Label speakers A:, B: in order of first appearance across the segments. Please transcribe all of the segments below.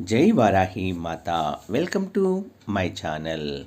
A: జై వారాహి మాత. Welcome to my channel.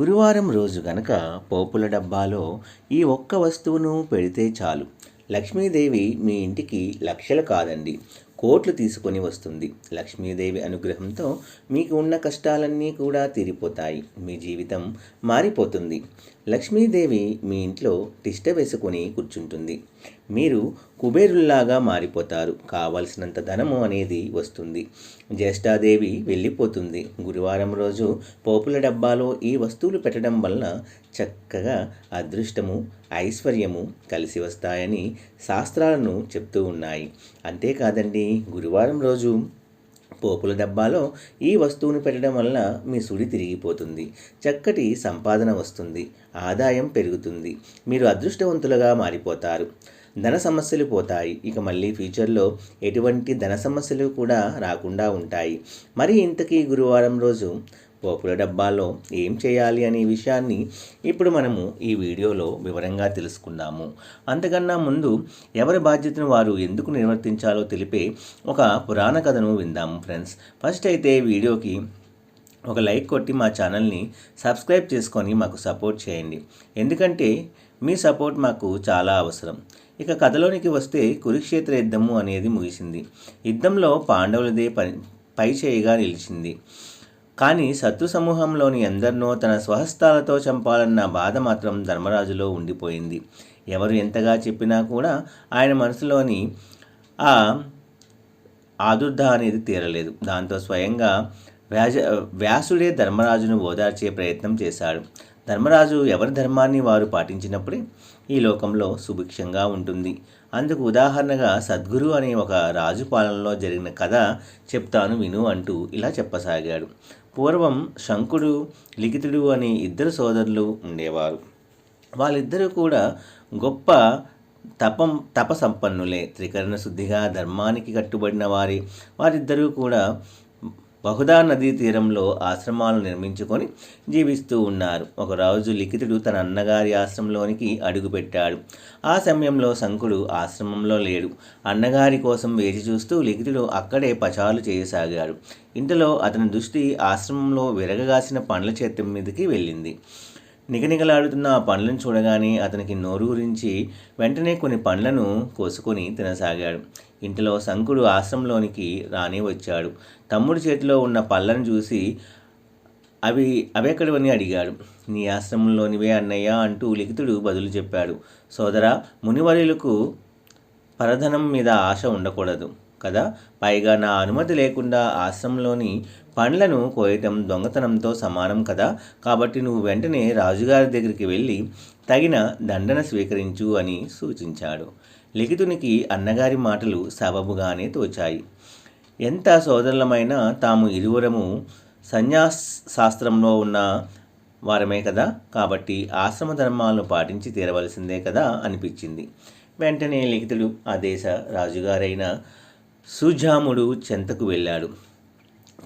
A: గురువారం రోజు గనక పోపుల డబ్బాలో ఈ ఒక్క వస్తువును పెడితే చాలు. లక్ష్మీదేవి మీ ఇంటికి లక్షలు కాదండి. కోట్లు తీసుకొని వస్తుంది. లక్ష్మీదేవి అనుగ్రహంతో మీకు ఉన్న కష్టాలన్నీ కూడా తీరిపోతాయి. మీ జీవితం మారిపోతుంది. లక్ష్మీదేవి మీ ఇంట్లో తిష్ట వేసుకొని కూర్చుంటుంది. మీరు కుబేరుల్లాగా మారిపోతారు. కావలసినంత ధనము అనేది వస్తుంది. జ్యేష్ఠాదేవి వెళ్ళిపోతుంది. గురువారం రోజు పోపుల డబ్బాలో ఈ వస్తువులు పెట్టడం వలన చక్కగా అదృష్టము ఐశ్వర్యము కలిసి వస్తాయని శాస్త్రాలను చెప్తూ ఉన్నాయి. అంతేకాదండి గురువారం రోజు పోపుల డబ్బాలో ఈ వస్తువును పెట్టడం వలన మీ సుడి తిరిగిపోతుంది. చక్కటి సంపాదన వస్తుంది. ఆదాయం పెరుగుతుంది. మీరు అదృష్టవంతులుగా మారిపోతారు. ధన సమస్యలు పోతాయి. ఇక మళ్ళీ ఫ్యూచర్లో ఎటువంటి ధన సమస్యలు కూడా రాకుండా ఉంటాయి. మరి ఇంతకీ గురువారం రోజు పోపుల డబ్బాలో ఏం చేయాలి అనే విషయాన్ని ఇప్పుడు మనము ఈ వీడియోలో వివరంగా తెలుసుకుందాము. అంతకన్నా ముందు ఎవరి బాధ్యతను వారు ఎందుకు నిర్వర్తించాలో తెలిపే ఒక పురాణ కథను విందాము ఫ్రెండ్స్ ఫస్ట్ అయితే వీడియోకి ఒక లైక్ కొట్టి మా ఛానల్ని సబ్స్క్రైబ్ చేసుకొని మాకు సపోర్ట్ చేయండి. ఎందుకంటే మీ సపోర్ట్ మాకు చాలా అవసరం. ఇక కథలోనికి వస్తే కురుక్షేత్ర యుద్ధము అనేది ముగిసింది. యుద్ధంలో పాండవులదే పని పై చేయిగా నిలిచింది. కానీ శత్రు సమూహంలోని ఎందరినో తన స్వహస్తాలతో చంపాలన్న బాధ మాత్రం ధర్మరాజులో ఉండిపోయింది. ఎవరు ఎంతగా చెప్పినా కూడా ఆయన మనసులోని ఆ ఆదుర్ధ అనేది తీరలేదు. దాంతో స్వయంగా వ్యాజ వ్యాసుడే ధర్మరాజును ఓదార్చే ప్రయత్నం చేశాడు. ధర్మరాజు ఎవరి ధర్మాన్ని వారు పాటించినప్పుడే ఈ లోకంలో సుభిక్షంగా ఉంటుంది. అందుకు ఉదాహరణగా సద్గురు అనే ఒక రాజు పాలనలో జరిగిన కథ చెప్తాను విను అంటూ ఇలా చెప్పసాగాడు. పూర్వం శంకుడు లిఖితుడు అనే ఇద్దరు సోదరులు ఉండేవారు. వాళ్ళిద్దరూ కూడా గొప్ప తపం తప సంపన్నులే త్రికరణ శుద్ధిగా ధర్మానికి కట్టుబడిన వారి. వారిద్దరూ కూడా బహుదా నదీ తీరంలో ఆశ్రమాలు నిర్మించుకొని జీవిస్తూ ఉన్నారు. ఒకరోజు లిఖితుడు తన అన్నగారి ఆశ్రమంలోనికి అడుగుపెట్టాడు. ఆ సమయంలో శంకుడు ఆశ్రమంలో లేడు. అన్నగారి కోసం వేచి చూస్తూ లిఖితుడు అక్కడే పచాలు చేయసాగాడు. ఇంతలో అతని దృష్టి ఆశ్రమంలో విరగగాసిన పండ్ల చేతి మీదకి వెళ్ళింది. నిగనిగలాడుతున్న ఆ పండ్లను చూడగానే అతనికి నోరు గురించి వెంటనే కొన్ని పండ్లను కోసుకొని తినసాగాడు. ఇంటిలో శంకుడు ఆశ్రమంలోనికి రాని వచ్చాడు. తమ్ముడి చేతిలో ఉన్న పళ్ళను చూసి అవి అవెక్కడివని అడిగాడు. నీ ఆశ్రమంలోనివే అన్నయ్య అంటూ లిఖితుడు బదులు చెప్పాడు. సోదరా మునివర్యులకు పరధనం మీద ఆశ ఉండకూడదు. కదా? పైగా నా అనుమతి లేకుండా ఆశ్రమంలోని పండ్లను కోయటం దొంగతనంతో సమానం కదా? కాబట్టి నువ్వు వెంటనే రాజుగారి దగ్గరికి వెళ్ళి తగిన దండన స్వీకరించు అని సూచించాడు. లిఖితునికి అన్నగారి మాటలు సబబుగానే తోచాయి. ఎంత సోదరులమైనా తాము ఇరువురము సన్యాస్ శాస్త్రంలో ఉన్న వారమే కదా? కాబట్టి ఆశ్రమ ధర్మాలను పాటించి తీరవలసిందే కదా? అనిపించింది. వెంటనే లిఖితుడు ఆ దేశ రాజుగారైన సుజాముడు చెంతకు వెళ్ళాడు.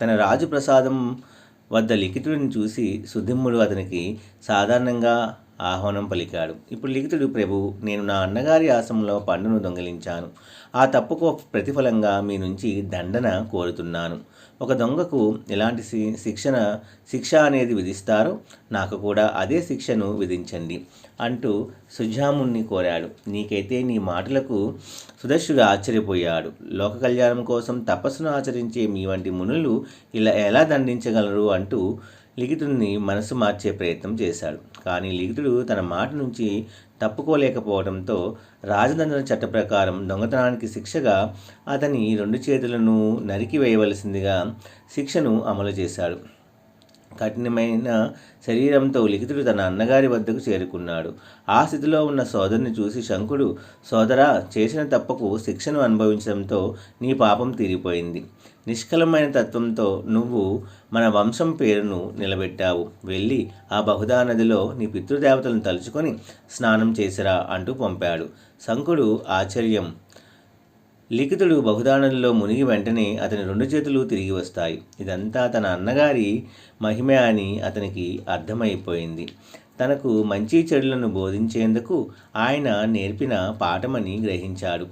A: తన రాజు ప్రసాదం వద్ద లిఖితుడిని చూసి సుధిమ్ముడు అతనికి సాధారణంగా ఆహ్వానం పలికాడు. ఇప్పుడు లిఖితుడు ప్రభు నేను నా అన్నగారి ఆశ్రమంలో పండును దొంగిలించాను. ఆ తప్పుకు ప్రతిఫలంగా మీ నుంచి దండన కోరుతున్నాను. ఒక దొంగకు ఎలాంటి శిక్షణ శిక్ష అనేది విధిస్తారో నాకు కూడా అదే శిక్షను విధించండి అంటూ సుజాముణ్ణి కోరాడు. నీకైతే నీ మాటలకు సుదర్శుడు ఆశ్చర్యపోయాడు. లోక కళ్యాణం కోసం తపస్సును ఆచరించే మీ వంటి మునులు ఇలా ఎలా దండించగలరు? అంటూ లిఖితుడిని మనసు మార్చే ప్రయత్నం చేశాడు. కానీ లిఖితుడు తన మాట నుంచి తప్పుకోలేకపోవడంతో రాజదండ్రుల చట్ట ప్రకారం దొంగతనానికి శిక్షగా అతని రెండు చేతులను నరికి వేయవలసిందిగా శిక్షను అమలు చేశాడు. కఠినమైన శరీరంతో లిఖితుడు తన అన్నగారి వద్దకు చేరుకున్నాడు. ఆ స్థితిలో ఉన్న సోదరుని చూసి శంకుడు సోదరా చేసిన తప్పకు శిక్షను అనుభవించడంతో నీ పాపం తీరిపోయింది. నిష్కలమైన తత్వంతో నువ్వు మన వంశం పేరును నిలబెట్టావు. వెళ్ళి ఆ బహుదా నదిలో నీ పితృదేవతలను తలుచుకొని స్నానం చేసిరా అంటూ పంపాడు. శంకుడు ఆశ్చర్యం లిఖితుడు బహుదానంలో మునిగి వెంటనే అతని రెండు చేతులు తిరిగి వస్తాయి. ఇదంతా తన అన్నగారి మహిమ అని అతనికి అర్థమైపోయింది. తనకు మంచి చెడులను బోధించేందుకు ఆయన నేర్పిన పాఠమని గ్రహించాడు.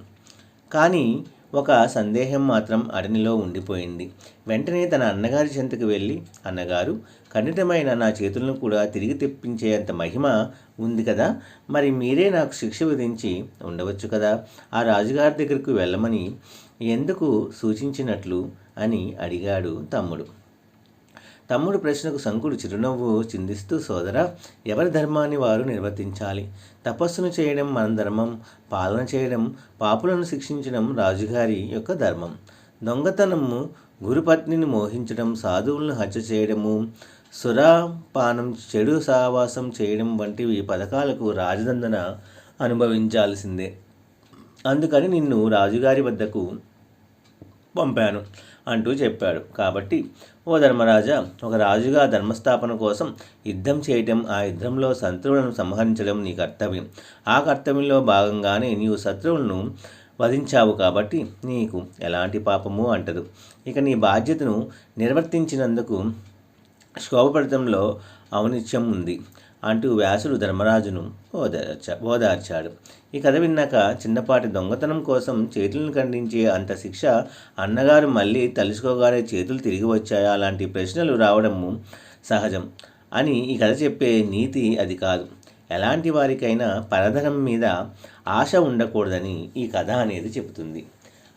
A: కానీ ఒక సందేహం మాత్రం అడనిలో ఉండిపోయింది. వెంటనే తన అన్నగారి చెంతకు వెళ్ళి అన్నగారు ఖండితమైన నా చేతులను కూడా తిరిగి తెప్పించేంత మహిమ ఉంది కదా? మరి మీరే నాకు శిక్ష విధించి ఉండవచ్చు కదా? ఆ రాజుగారి దగ్గరకు వెళ్ళమని ఎందుకు సూచించినట్లు? అని అడిగాడు తమ్ముడు. తమ్ముడు ప్రశ్నకు శంకుడు చిరునవ్వు చిందిస్తూ సోదర ఎవరి ధర్మాన్ని వారు నిర్వర్తించాలి? తపస్సును చేయడం మన ధర్మం పాలన చేయడం పాపులను శిక్షించడం రాజుగారి యొక్క ధర్మం. దొంగతనము గురుపత్నిని మోహించడం సాధువులను హత్య చేయడము సురాపానం చెడు సావాసం చేయడం వంటివి పథకాలకు రాజదండన అనుభవించాల్సిందే. అందుకని నిన్ను రాజుగారి వద్దకు పంపాను అంటూ చెప్పాడు. కాబట్టి ఓ ధర్మరాజా ఒక రాజుగా ధర్మస్థాపన కోసం యుద్ధం చేయటం ఆ యుద్ధంలో శత్రువులను సంహరించడం నీ కర్తవ్యం. ఆ కర్తవ్యంలో భాగంగానే నీవు శత్రువులను వధించావు కాబట్టి నీకు ఎలాంటి పాపము అంటదు. ఇక నీ బాధ్యతను నిర్వర్తించినందుకు శోభపడటంలో ఔనిత్యం ఉంది. అంటూ వ్యాసుడు ధర్మరాజును ఓదార్చ ఓదార్చాడు. ఈ కథ విన్నాక చిన్నపాటి దొంగతనం కోసం చేతులను ఖండించే అంత శిక్ష అన్నగారు మళ్ళీ తలుచుకోగానే చేతులు తిరిగి వచ్చాయా? అలాంటి ప్రశ్నలు రావడము సహజం అని ఈ కథ చెప్పే నీతి అది కాదు. ఎలాంటి వారికైనా పరధనం మీద ఆశ ఉండకూడదని ఈ కథ అనేది చెబుతుంది.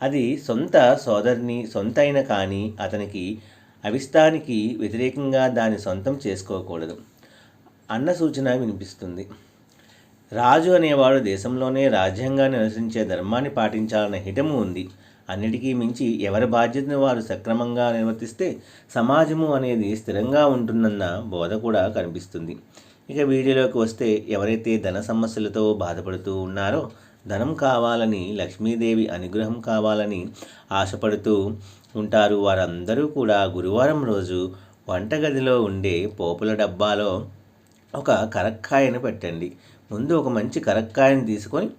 A: అది సొంత సోదరిని సొంతైన కానీ అతనికి అవిస్తానికి వ్యతిరేకంగా దాని సొంతం చేసుకోకూడదు. అన్న సూచన వినిపిస్తుంది. రాజు అనేవాడు దేశంలోనే రాజ్యాంగాన్ని అనుసరించే ధర్మాన్ని పాటించాలన్న హితము ఉంది. అన్నిటికీ మించి ఎవరి బాధ్యతను వారు సక్రమంగా నిర్వర్తిస్తే సమాజము అనేది స్థిరంగా ఉంటుందన్న బోధ కూడా కనిపిస్తుంది. ఇక వీడియోలోకి వస్తే ఎవరైతే ధన సమస్యలతో బాధపడుతూ ఉన్నారో ధనం కావాలని లక్ష్మీదేవి అనుగ్రహం కావాలని ఆశపడుతూ ఉంటారు వారందరూ కూడా గురువారం రోజు వంటగదిలో ఉండే పోపుల డబ్బాలో ఒక కరక్కాయను పెట్టండి. ముందు ఒక మంచి కరక్కాయని తీసుకొని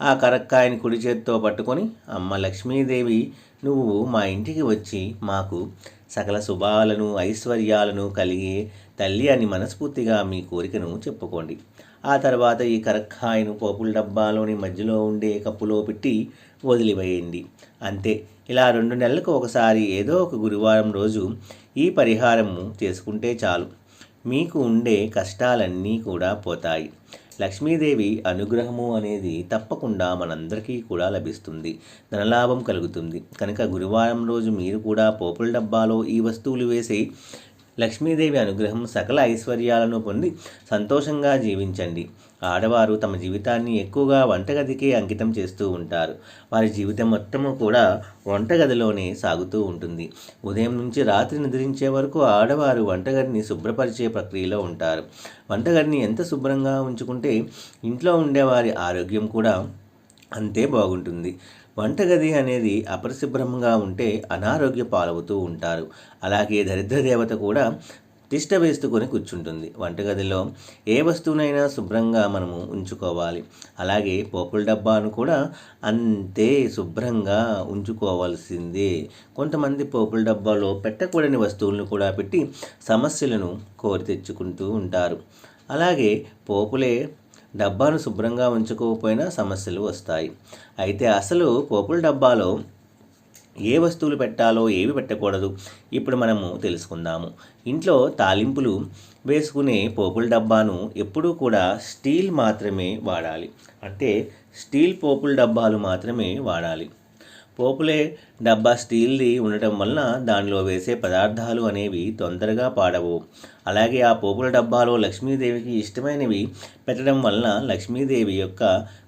A: ఆ కరక్కాయని కుడి చేత్తో పట్టుకొని అమ్మ లక్ష్మీదేవి నువ్వు మా ఇంటికి వచ్చి మాకు సకల శుభాలను ఐశ్వర్యాలను కలిగి తల్లి అని మనస్ఫూర్తిగా మీ కోరికను చెప్పుకోండి. ఆ తర్వాత ఈ కరక్కాయను పోపుల డబ్బాలోని మధ్యలో ఉండే కప్పులో పెట్టి వదిలివేయండి. అంతే. ఇలా రెండు నెలలకు ఒకసారి ఏదో ఒక గురువారం రోజు ఈ పరిహారము చేసుకుంటే చాలు. మీకు ఉండే కష్టాలన్నీ కూడా పోతాయి. లక్ష్మీదేవి అనుగ్రహము అనేది తప్పకుండా మనందరికీ కూడా లభిస్తుంది. ధనలాభం కలుగుతుంది. కనుక గురువారం రోజు మీరు కూడా పోపుల డబ్బాలో ఈ వస్తువులు వేసి లక్ష్మీదేవి అనుగ్రహం సకల ఐశ్వర్యాలను పొంది సంతోషంగా జీవించండి. ఆడవారు తమ జీవితాన్ని ఎక్కువగా వంటగదికే అంకితం చేస్తూ ఉంటారు. వారి జీవితం మొత్తము కూడా వంటగదిలోనే సాగుతూ ఉంటుంది. ఉదయం నుంచి రాత్రి నిద్రించే వరకు ఆడవారు వంటగదిని శుభ్రపరిచే ప్రక్రియలో ఉంటారు. వంటగదిని ఎంత శుభ్రంగా ఉంచుకుంటే ఇంట్లో ఉండేవారి ఆరోగ్యం కూడా అంతే బాగుంటుంది. వంటగది అనేది అపరిశుభ్రంగా ఉంటే అనారోగ్య పాలవుతూ ఉంటారు. అలాగే దరిద్ర దేవత కూడా తిష్ట వేసుకొని కూర్చుంటుంది. వంటగదిలో ఏ వస్తువునైనా శుభ్రంగా మనము ఉంచుకోవాలి. అలాగే పోపుల డబ్బాను కూడా అంతే శుభ్రంగా ఉంచుకోవాల్సిందే. కొంతమంది పోపుల డబ్బాలో పెట్టకూడని వస్తువులను కూడా పెట్టి సమస్యలను కోరి తెచ్చుకుంటూ ఉంటారు. అలాగే పోపులే డబ్బాను శుభ్రంగా ఉంచుకోకపోయినా సమస్యలు వస్తాయి. అయితే అసలు పోపుల డబ్బాలో ఏ వస్తువులు పెట్టాలో ఏవి పెట్టకూడదు? ఇప్పుడు మనము తెలుసుకుందాము. ఇంట్లో తాలింపులు వేసుకునే పోపుల డబ్బాను ఎప్పుడూ కూడా స్టీల్ మాత్రమే వాడాలి. అంటే స్టీల్ పోపుల డబ్బాలు మాత్రమే వాడాలి. పోపులే డబ్బా స్టీల్ది ఉండటం వలన దానిలో వేసే పదార్థాలు అనేవి తొందరగా పాడవు. అలాగే ఆ పోపుల డబ్బాలో లక్ష్మీదేవికి ఇష్టమైనవి పెట్టడం వలన లక్ష్మీదేవి యొక్క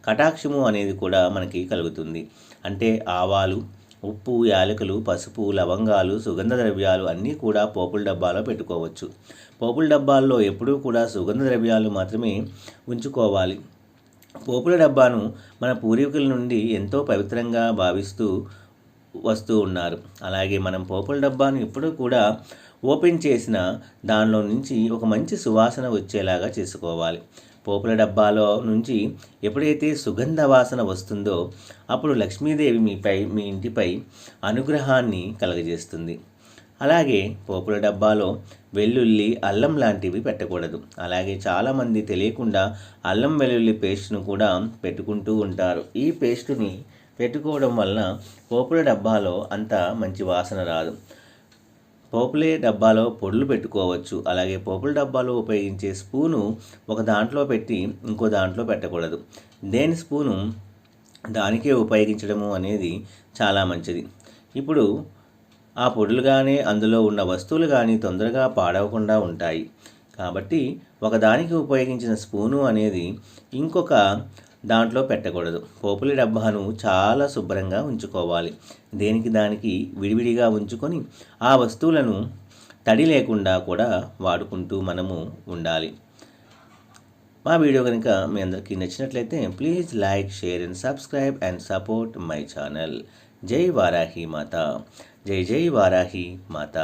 A: కటాక్షము అనేది కూడా మనకి కలుగుతుంది. అంటే ఆవాలు ఉప్పు యాలకులు పసుపు లవంగాలు సుగంధ ద్రవ్యాలు అన్నీ కూడా పోపుల డబ్బాలో పెట్టుకోవచ్చు. పోపుల డబ్బాల్లో ఎప్పుడూ కూడా సుగంధ ద్రవ్యాలు మాత్రమే ఉంచుకోవాలి. పోపుల డబ్బాను మన పూర్వీకుల నుండి ఎంతో పవిత్రంగా భావిస్తూ వస్తూ ఉన్నారు. అలాగే మనం పోపుల డబ్బాను ఎప్పుడూ కూడా ఓపెన్ చేసిన దానిలో నుంచి ఒక మంచి సువాసన వచ్చేలాగా చేసుకోవాలి. పోపుల డబ్బాలో నుంచి ఎప్పుడైతే సుగంధ వాసన వస్తుందో అప్పుడు లక్ష్మీదేవి మీపై మీ ఇంటిపై అనుగ్రహాన్ని కలగజేస్తుంది. అలాగే పోపుల డబ్బాలో వెల్లుల్లి అల్లం లాంటివి పెట్టకూడదు. అలాగే చాలామంది తెలియకుండా అల్లం వెల్లుల్లి పేస్ట్ను కూడా పెట్టుకుంటూ ఉంటారు. ఈ పేస్టుని పెట్టుకోవడం వలన పోపుల డబ్బాలో అంత మంచి వాసన రాదు. పోపులే డబ్బాలో పొడులు పెట్టుకోవచ్చు. అలాగే పోపుల డబ్బాలో ఉపయోగించే స్పూను ఒక దాంట్లో పెట్టి ఇంకో దాంట్లో పెట్టకూడదు. దేని స్పూను? దానికే ఉపయోగించడము అనేది చాలా మంచిది. ఇప్పుడు ఆ పొడులు కానీ అందులో ఉన్న వస్తువులు కానీ తొందరగా పాడవకుండా ఉంటాయి. కాబట్టి ఒకదానికి ఉపయోగించిన స్పూను అనేది ఇంకొక దాంట్లో పెట్టకూడదు. పోపుల డబ్బాను చాలా శుభ్రంగా ఉంచుకోవాలి. దేనికి దానికి విడివిడిగా ఉంచుకొని ఆ వస్తువులను తడి లేకుండా కూడా వాడుకుంటూ మనము ఉండాలి. మా వీడియో కనుక మీ అందరికీ నచ్చినట్లయితే please like share and subscribe and support my channel. జై వారాహి మాత. జై జై వారాహి మాత